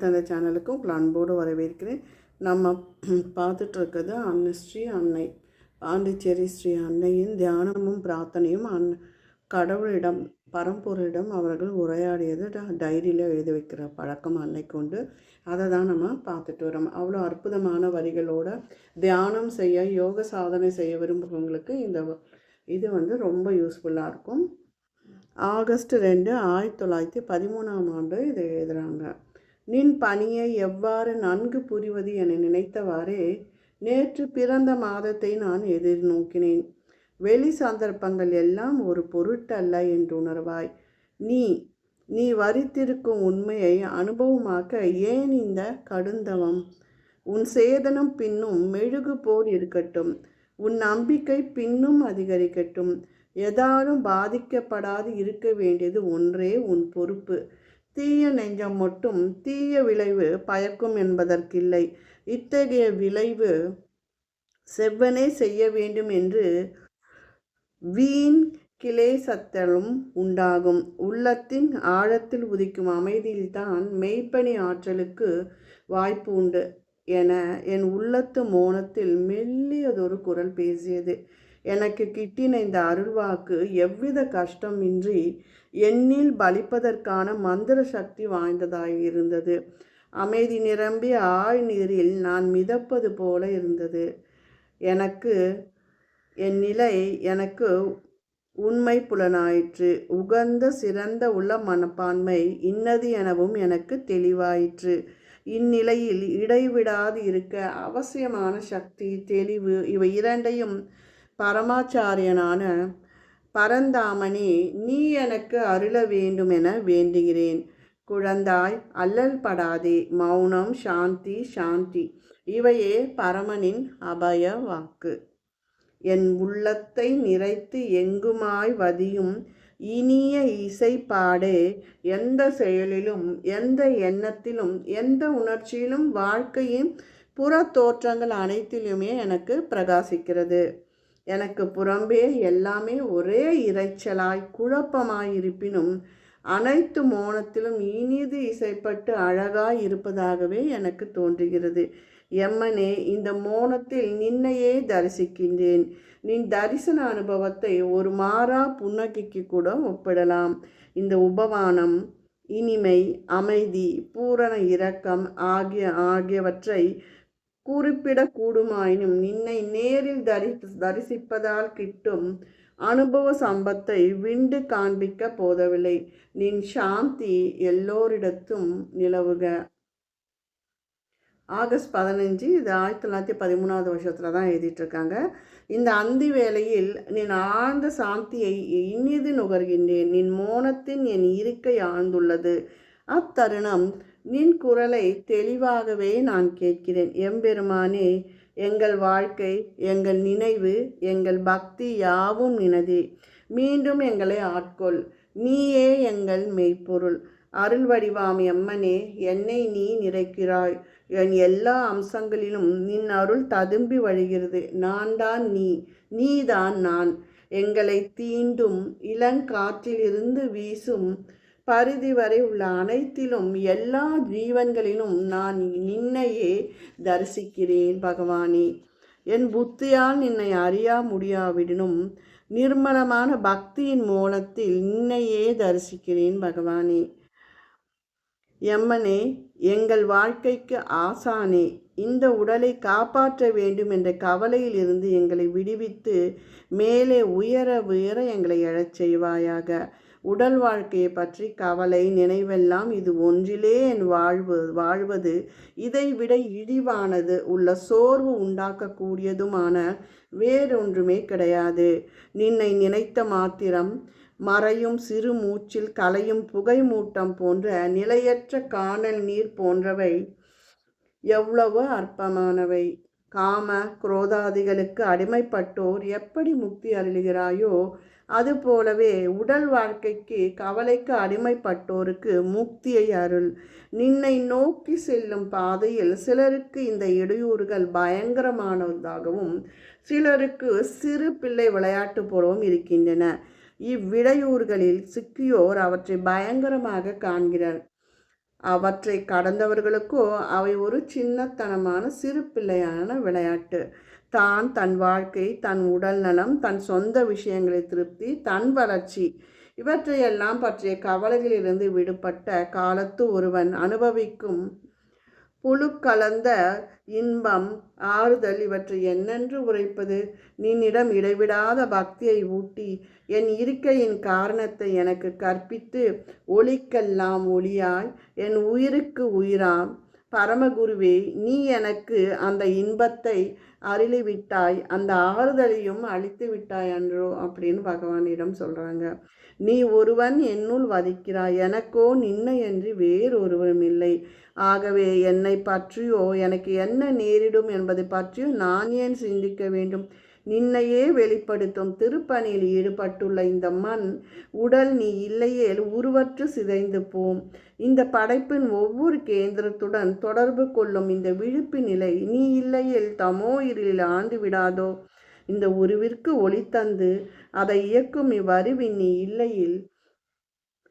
தந்தை சேனலுக்கு உங்களை அன்போடு வரவேற்கிறேன். நம்ம பார்த்துட்ருக்கிறது அன்னை அன்னஸ்ரீ அன்னை பாண்டிச்சேரி ஸ்ரீ அன்னையின் தியானமும் பிரார்த்தனையும் அன் கடவுளிடம் பரம்பொருளிடம் அவர்கள் உரையாடியது ட- டைரியில் எழுதி வைக்கிற பழக்கம் அன்னைக்கு உண்டு. அதை தான் நம்ம பார்த்துட்டு வரோம். அவ்வளோ அற்புதமான வரிகளோட தியானம் செய்ய யோக சாதனை செய்ய விரும்புகிறவங்களுக்கு இந்த இது வந்து ரொம்ப யூஸ்ஃபுல்லாக இருக்கும். ஆகஸ்ட் ரெண்டு ஆயிரத்தி தொள்ளாயிரத்தி பதிமூணாம் ஆண்டு இதை எழுதுகிறாங்க நின் பணியை எவ்வாறு நன்கு புரிவது என நினைத்தவாறே நேற்று பிறந்த மாதத்தை நான் எதிர்நோக்கினேன். வெளி சந்தர்ப்பங்கள் எல்லாம் ஒரு பொருட்டல்ல என்று உணர்வாய் நீ நீ வரித்திருக்கும் உண்மையை அனுபவமாக்க ஏன் இந்த கடுந்தவம்? உன் சேதனம் பின்னும் மெழுகு போல் இருக்கட்டும். உன் நம்பிக்கை பின்னும் அதிகரிக்கட்டும். எதாலும் பாதிக்கப்படாது இருக்க வேண்டியது ஒன்றே உன் பொறுப்பு. தீய நெஞ்சம் மட்டும் தீய விளைவு பயக்கும் என்பதற்கில்லை. இத்தகைய விளைவு செவ்வனே செய்ய வேண்டும் என்று வீண் கிளேசத்தலும் உண்டாகும். உள்ளத்தின் ஆழத்தில் உதிக்கும் அமைதியில்தான் மெய்ப்பணி ஆற்றலுக்கு வாய்ப்பு உண்டு. என என் உள்ளத்து மோனத்தில் மெல்லியதொரு குரல் பேசியது. எனக்கு கிட்டின இந்த அருள்வாக்கு எவ்வித கஷ்டமின்றி எண்ணில் பலிப்பதற்கான மந்திர சக்தி வாய்ந்ததாக இருந்தது. அமைதி நிரம்பிய ஆழ் நீரில் நான் மிதப்பது போல இருந்தது. எனக்கு என் நிலை எனக்கு உண்மை புலனாயிற்று. உகந்த சிறந்த உள்ள மனப்பான்மை இன்னது எனவும் எனக்கு தெளிவாயிற்று. இந்நிலையில் இடைவிடாது இருக்க அவசியமான சக்தி தெளிவு இவை இரண்டையும் பரமாச்சாரியனான பரந்தாமனே நீ எனக்கு அருள வேண்டும் என வேண்டுகிறேன். குழந்தாய் அல்லல் படாதே. மௌனம் சாந்தி சாந்தி. இவையே பரமனின் அபய வாக்கு. என் உள்ளத்தை நிறைத்து எங்குமாய் வதியும் இனிய இசை பாடே எந்த செயலிலும் எந்த எண்ணத்திலும் எந்த உணர்ச்சியிலும் வாழ்க்கையின் புற தோற்றங்கள் அனைத்திலுமே எனக்கு பிரகாசிக்கிறது. எனக்கு புறம்பே எல்லாமே ஒரே இரைச்சலாய் குழப்பமாயிருப்பினும் அனைத்து மோனத்திலும் இனிது இசைப்பட்டு அழகாய் இருப்பதாகவே எனக்கு தோன்றுகிறது. எம்மனே இந்த மோனத்தில் நின்னையே தரிசிக்கின்றேன். நின் தரிசன அனுபவத்தை ஒரு மாறா புன்னகைக்கு கூட ஒப்பிடலாம். இந்த உபவானம் இனிமை அமைதி பூரண இரக்கம் ஆகிய ஆகியவற்றை குறிப்பிடக்கூடுமாயினும் நின்னை நேரில் தரி தரிசிப்பதால் கிட்டும் அனுபவ சம்பத்தை விண்டு காண்பிக்க போதவில்லை. நின் சாந்தி எல்லோரிடத்தும் நிலவுக. ஆகஸ்ட் பதினஞ்சு இது ஆயிரத்தி தொள்ளாயிரத்தி பதிமூணாவது வருஷத்தில் தான் எழுதிட்டுருக்காங்க. இந்த அந்தி வேளையில் நின் ஆழ்ந்த சாந்தியை இனிது நுகர்கின்றேன். நின் மோனத்தின் என் இருக்கை ஆழ்ந்துள்ளது. அத்தருணம் நின் குரலை தெளிவாகவே நான் கேட்கிறேன். எம்பெருமானே எங்கள் வாழ்க்கை எங்கள் நினைவு எங்கள் பக்தி யாவும் நினதே. மீண்டும் எங்களை ஆட்கொள். நீயே எங்கள் மெய்ப்பொருள். அருள்வடிவாம் எம்மனே என்னை நீ நிறைக்கிறாய். என் எல்லா அம்சங்களிலும் நின் அருள் ததும்பி வழிகிறது. நான் தான் நீ. நீதான் நான். எங்களை தீண்டும் இளங்காற்றிலிருந்து வீசும் பரிதி வரை உள்ள அனைத்திலும் எல்லா ஜீவன்களிலும் நான் நின்னையே தரிசிக்கிறேன் பகவானே. என் புத்தியால் நின்னை அறியா முடியாவிடனும் நிர்மலமான பக்தியின் மூலத்தில் நின்னையே தரிசிக்கிறேன் பகவானே. எம்மனே எங்கள் வாழ்க்கைக்கு ஆசானே இந்த உடலை காப்பாற்ற வேண்டும் என்ற கவலையில் இருந்து எங்களை விடுவித்து மேலே உயர உயர எங்களை எழச் செய்வாயாக உடல் வாழ்க்கையை பற்றி கவலை நினைவெல்லாம் இது ஒன்றிலே என் வாழ்வு வாழ்வது. இதைவிட இழிவானது உள்ள சோர்வு உண்டாக்கக்கூடியதுமான வேறொன்றுமே கிடையாது. நின்னை நினைத்த மாத்திரம் மறையும் சிறு மூச்சில் கலையும் புகை மூட்டம் போன்ற நிலையற்ற காணல் நீர் போன்றவை எவ்வளவு அற்பமானவை. காம குரோதாதிகளுக்கு அடிமைப்பட்டோர் எப்படி முக்தி அருளுகிறாயோ அதுபோலவே உடல் வாழ்க்கைக்கு கவலைக்கு அடிமைப்பட்டோருக்கு முக்தியை அருள். நின்னை நோக்கி செல்லும் பாதையில் சிலருக்கு இந்த இடையூறுகள் பயங்கரமானதாகவும் சிலருக்கு சிறு பிள்ளை விளையாட்டு போலவும் இருக்கின்றன. இவ்விடையூறுகளில் சிக்கியோர் அவற்றை பயங்கரமாக காண்கிறார். அவற்றை கடந்தவர்களுக்கோ அவை ஒரு சின்னத்தனமான சிறு பிள்ளையான விளையாட்டு. தான் தன் வாழ்க்கை தன் உடல் நலம் தன் சொந்த விஷயங்களை திருப்தி தன் வளர்ச்சி. இவற்றையெல்லாம் பற்றிய கவலைகளிலிருந்து விடுபட்ட காலத்து ஒருவன் அனுபவிக்கும் புழு கலந்த இன்பம் ஆறுதல் இவற்றை என்னென்று உரைப்பது நின்னிடம் இடைவிடாத பக்தியை ஊட்டி என் இருக்கையின் காரணத்தை எனக்கு கற்பித்து ஒளிக்கெல்லாம் ஒளியாய் என் உயிருக்கு உயிராம். பரமகுருவே நீ எனக்கு அந்த இன்பத்தை அருளிவிட்டாய் அந்த ஆறுதலையும் அழித்து விட்டாய் அன்றோ அப்படின்னு பகவானிடம் சொல்கிறாங்க நீ ஒருவன் என்னுள் வதிக்கிறாய் எனக்கோ நின்னை என்று வேறொருவரும் இல்லை. ஆகவே என்னை பற்றியோ எனக்கு என்ன நேரிடும் என்பதை பற்றியோ நான் ஏன் சிந்திக்க வேண்டும்? நின்னையே வெளிப்படுத்தும் திருப்பணியில் ஈடுபட்டுள்ள இந்த மண் உடல் நீ இல்லையேல் உருவற்று சிதைந்து போம். இந்த படைப்பின் ஒவ்வொரு கேந்திரத்துடன் தொடர்பு கொள்ளும் இந்த விழிப்பு நிலை நீ இல்லையேல் தமோ இருளில் ஆண்டு விடாதோ. இந்த உருவிற்கு ஒளி தந்து அதை இயக்கும் இவ்வறிவின் நீ இல்லையில்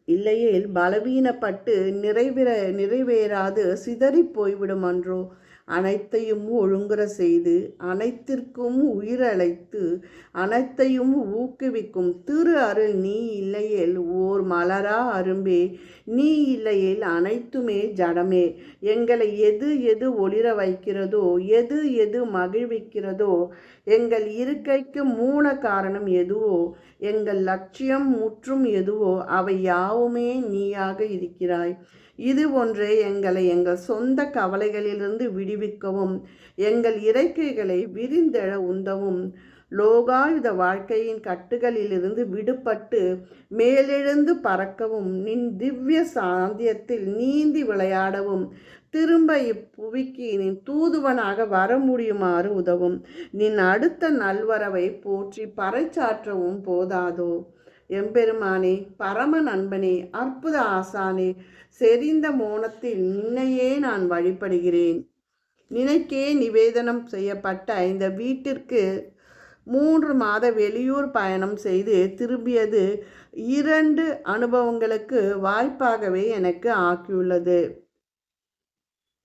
இல்லையேல் பலவீனப்பட்டு நிறைவேற நிறைவேறாது சிதறி போய்விடும் அன்றோ. அனைத்தையும் ஒழுங்குற செய்து அனைத்திற்கும் உயிரழைத்து அனைத்தையும் ஊக்குவிக்கும் திரு அருள் நீ இல்லையேல் ஓர் மலரா அரும்பே. நீ இல்லையேல் அனைத்துமே ஜடமே. எங்களை எது எது ஒளிர வைக்கிறதோ எது எது மகிழ்விக்கிறதோ எங்கள் இருக்கைக்கு மூல காரணம் எதுவோ எங்கள் லட்சியம் முற்றும் எதுவோ அவை யாவுமே நீயாக இருக்கிறாய். இது ஒன்றே எங்களை எங்கள் சொந்த கவலைகளிலிருந்து விடுவிக்கவும் எங்கள் இறக்கைகளை விரிந்தெழ உந்தவும். லோகாயுத வாழ்க்கையின் கட்டுகளிலிருந்து விடுபட்டு மேலெழுந்து பறக்கவும் நின் திவ்ய சாந்தியத்தில் நீந்தி விளையாடவும் திரும்ப இப்புவிக்கு நீ தூதுவனாக வர முடியுமாறு உதவும். நின் அடுத்த நல்வரவை போற்றி பறைச்சாற்றவும் போதாதோ? எம்பெருமானே பரம நண்பனே அற்புத ஆசானே செறிந்த மோனத்தில் நின்னையே நான் வழிபடுகிறேன். நினைக்கே நிவேதனம் செய்யப்பட்ட இந்த வீட்டிற்கு மூன்று மாத வெளியூர் பயணம் செய்து திரும்பியது இரண்டு அனுபவங்களுக்கு வாய்ப்பாகவே எனக்கு ஆக்கியுள்ளது.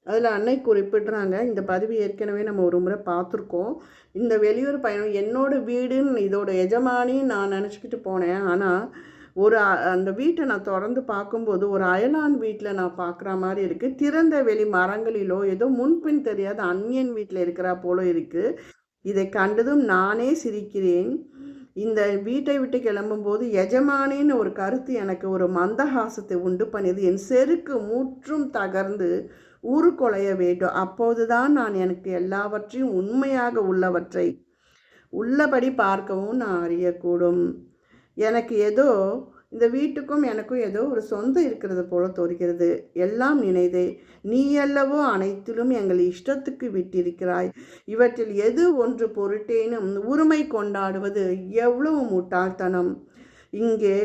அதில் அன்னை குறிப்பிடுறாங்க இந்த பதிவு ஏற்கனவே நம்ம ஒரு முறை பார்த்துருக்கோம். இந்த வெளியூர் பயணம் என்னோட வீடுன்னு இதோட எஜமானின்னு நான் நினச்சிக்கிட்டு போனேன். ஆனால் ஒரு அந்த வீட்டை நான் திறந்து பார்க்கும்போது ஒரு அயலான் வீட்டில் நான் பார்க்குற மாதிரி இருக்குது திறந்த வெளி மரங்களிலோ ஏதோ முன்பின் தெரியாத அந்நியன் வீட்டில் இருக்கிறா போல இருக்குது இதை கண்டதும் நானே சிரிக்கிறேன். இந்த வீட்டை விட்டு கிளம்பும்போது எஜமானின்னு ஒரு கருத்து எனக்கு ஒரு மந்தஹாசத்தை உண்டு பண்ணியது. என் செருக்கு முற்றும் தகர்ந்து ஊருக்கொலைய வேண்டும். அப்போதுதான் நான் எனக்கு எல்லாவற்றையும் உண்மையாக உள்ளவற்றை உள்ளபடி பார்க்கவும் நான் அறியக்கூடும். எனக்கு ஏதோ இந்த வீட்டுக்கும் எனக்கும் ஏதோ ஒரு சொந்தம் இருக்கிறது போல தோறுகிறது எல்லாம் நினைதே நீ அல்லவோ அனைத்திலும் எங்கள் இஷ்டத்துக்கு விட்டிருக்கிறாய். இவற்றில் எது ஒன்று பொருட்டேனும் உரிமை கொண்டாடுவது எவ்வளவு முட்டாள்தனம். இங்கே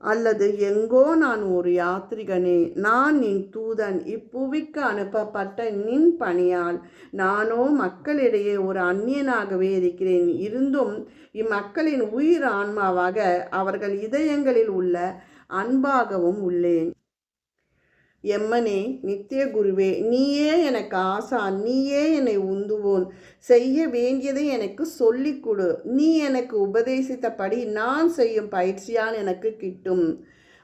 அல்லது எங்கோ நான் ஒரு யாத்ரிகனே நான் நின் தூதன் இப்புவிக்கு அனுப்பப்பட்ட நின் பணியால் நானோ மக்களிடையே ஒரு அந்நியனாகவே இருக்கிறேன். இருந்தும் இம்மக்களின் உயிர் ஆன்மாவாக அவர்கள் இதயங்களில் உள்ள அன்பாகவும் உள்ளேன். எம்மனே நித்திய குருவே நீயே எனக்கு ஆசான் நீயே என்னை உந்துவோன். செய்ய வேண்டியதை எனக்கு சொல்லிக் கொடு. நீ எனக்கு உபதேசித்தபடி நான் செய்யும் பயிற்சியால் எனக்கு கிட்டும்.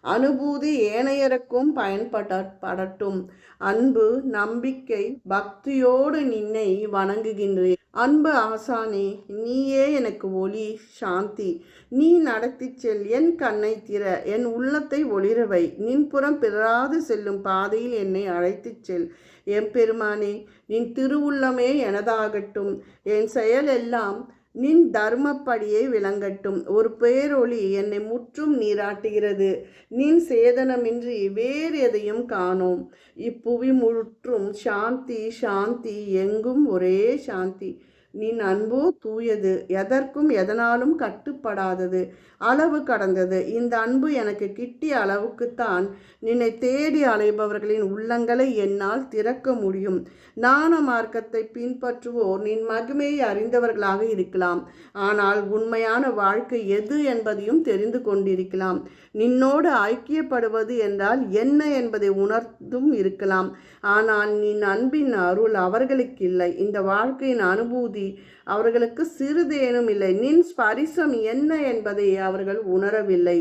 அனுபூதி ஏனையருக்கும் பயன்பட படட்டும். அன்பு நம்பிக்கை பக்தியோடு நின்னை வணங்குகின்றேன். அன்பு ஆசானே நீயே எனக்கு ஒளி சாந்தி. நீ நடத்தி செல் என் கண்ணை திற என் உள்ளத்தை ஒளிரவை நின்புறம் பிறராது செல்லும் பாதையில் என்னை அழைத்துச் செல். எம்பெருமானே நின் திருவுள்ளமே எனதாகட்டும். என் செயல் எல்லாம் நின் தர்மப்படியே விளங்கட்டும். ஒரு பேரொளி என்னை முற்றும் நீராட்டுகிறது. நின் சேதனமின்றி வேறு எதையும் காணோம். இப்புவி முற்றும் சாந்தி சாந்தி எங்கும் ஒரே சாந்தி. நின் அன்போ தூயது எதற்கும் எதனாலும் கட்டுப்படாதது அளவு கடந்தது. இந்த அன்பு எனக்கு கிட்டிய அளவுக்குத்தான் நின்னை தேடி அலைபவர்களின் உள்ளங்களை என்னால் திறக்க முடியும். நாண மார்க்கத்தை பின்பற்றுவோர் நின் மகிமையை அறிந்தவர்களாக இருக்கலாம். ஆனால் உண்மையான வாழ்க்கை எது என்பதையும் தெரிந்து கொண்டிருக்கலாம். நின்னோடு ஐக்கியப்படுவது என்றால் என்ன என்பதை உணர்ந்தும் இருக்கலாம். ஆனால் நின் அன்பின் அருள் அவர்களுக்கு இல்லை இந்த வாழ்க்கையின் அனுபூதி அவர்களுக்கு சிறிதேனும் இல்லை. நின் ஸ்பரிசம் என்ன என்பதை அவர்கள் உணரவில்லை.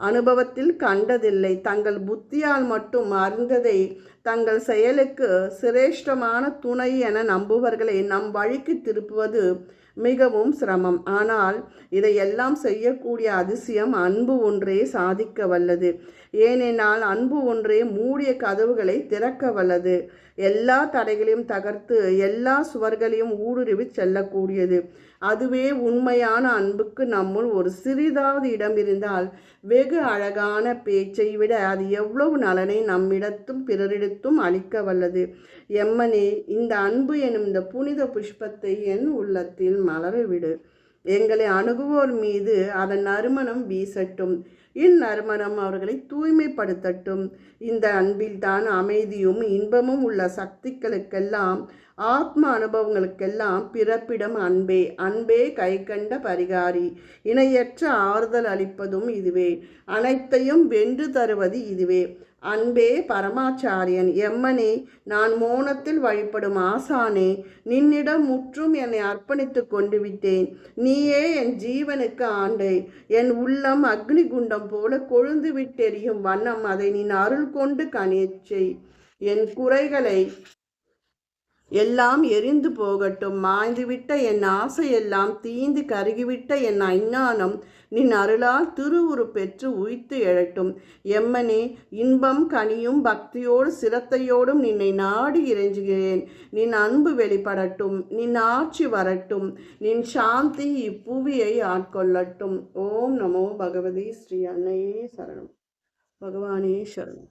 அனுபவத்தில் கண்டதில்லை. தங்கள் புத்தியால் மட்டும் அறிந்ததை தங்கள் செயலுக்கு சிரேஷ்டமான துணை என நம்புவர்களை நம் வழிக்கு திருப்புவது மிகவும் சிரமம். ஆனால் இதையெல்லாம் செய்யக்கூடிய அதிசயம் அன்பு ஒன்றே சாதிக்க வல்லது ஏனென்றால் அன்பு ஒன்றே மூடிய கதவுகளை திறக்க வல்லது. எல்லா தடைகளையும் தகர்த்து எல்லா சுவர்களையும் ஊடுருவி செல்லக்கூடியது. அதுவே உண்மையான அன்புக்கு நம்முள் ஒரு சிறிதாவது இடம் இருந்தால் வெகு அழகான பேச்சை விட அது எவ்வளவு நலனை நம்மிடத்தும் பிறரிடத்தும் அளிக்க வல்லது. எம்மனே இந்த அன்பு எனும் இந்த புனித புஷ்பத்தை என் உள்ளத்தில் மலரவிடு. எங்களை அணுகுவோர் மீது அதன் நறுமணம் வீசட்டும். இந்நறுமணம் அவர்களை தூய்மைப்படுத்தட்டும். இந்த அன்பில்தான் அமைதியும் இன்பமும் உள்ள சக்திகளுக்கெல்லாம் ஆத்ம அனுபவங்களுக்கெல்லாம் பிறப்பிடம் அன்பே. அன்பே கை கண்ட பரிகாரி. இணையற்ற ஆறுதல் அளிப்பதும் இதுவே. அனைத்தையும் வென்று தருவது இதுவே. அன்பே பரமாச்சாரியன் எம்மனே நான் மோனத்தில் வழிபடும் ஆசானே நின்னிடம் முற்றும் என்னை அர்ப்பணித்து கொண்டு விட்டேன். நீயே என் ஜீவனுக்கு ஆண்டை. என் உள்ளம் அக்னி குண்டம் போல கொழுந்து விட்டெறியும் வண்ணம் அதை நீ அருள் கொண்டு கணியச் என் குறைகளை எல்லாம் எரிந்து போகட்டும். மாய்ந்துவிட்ட என் ஆசையெல்லாம் தீந்து கருகிவிட்ட என் அஞ்ஞானம் நின் அருளால் திருவுரு பெற்று உய்த்து எழட்டும். எம்மனே இன்பம் கனியும் பக்தியோடு சிரத்தையோடும் நின்னை நாடி இறைஞ்சுகிறேன். நின் அன்பு வெளிப்படட்டும் நின் ஆட்சி வரட்டும் நின் சாந்தி இப்புவியை ஆட்கொள்ளட்டும். ஓம் நமோ பகவதி ஸ்ரீ அன்னையே சரணம். பகவானே சரணம்.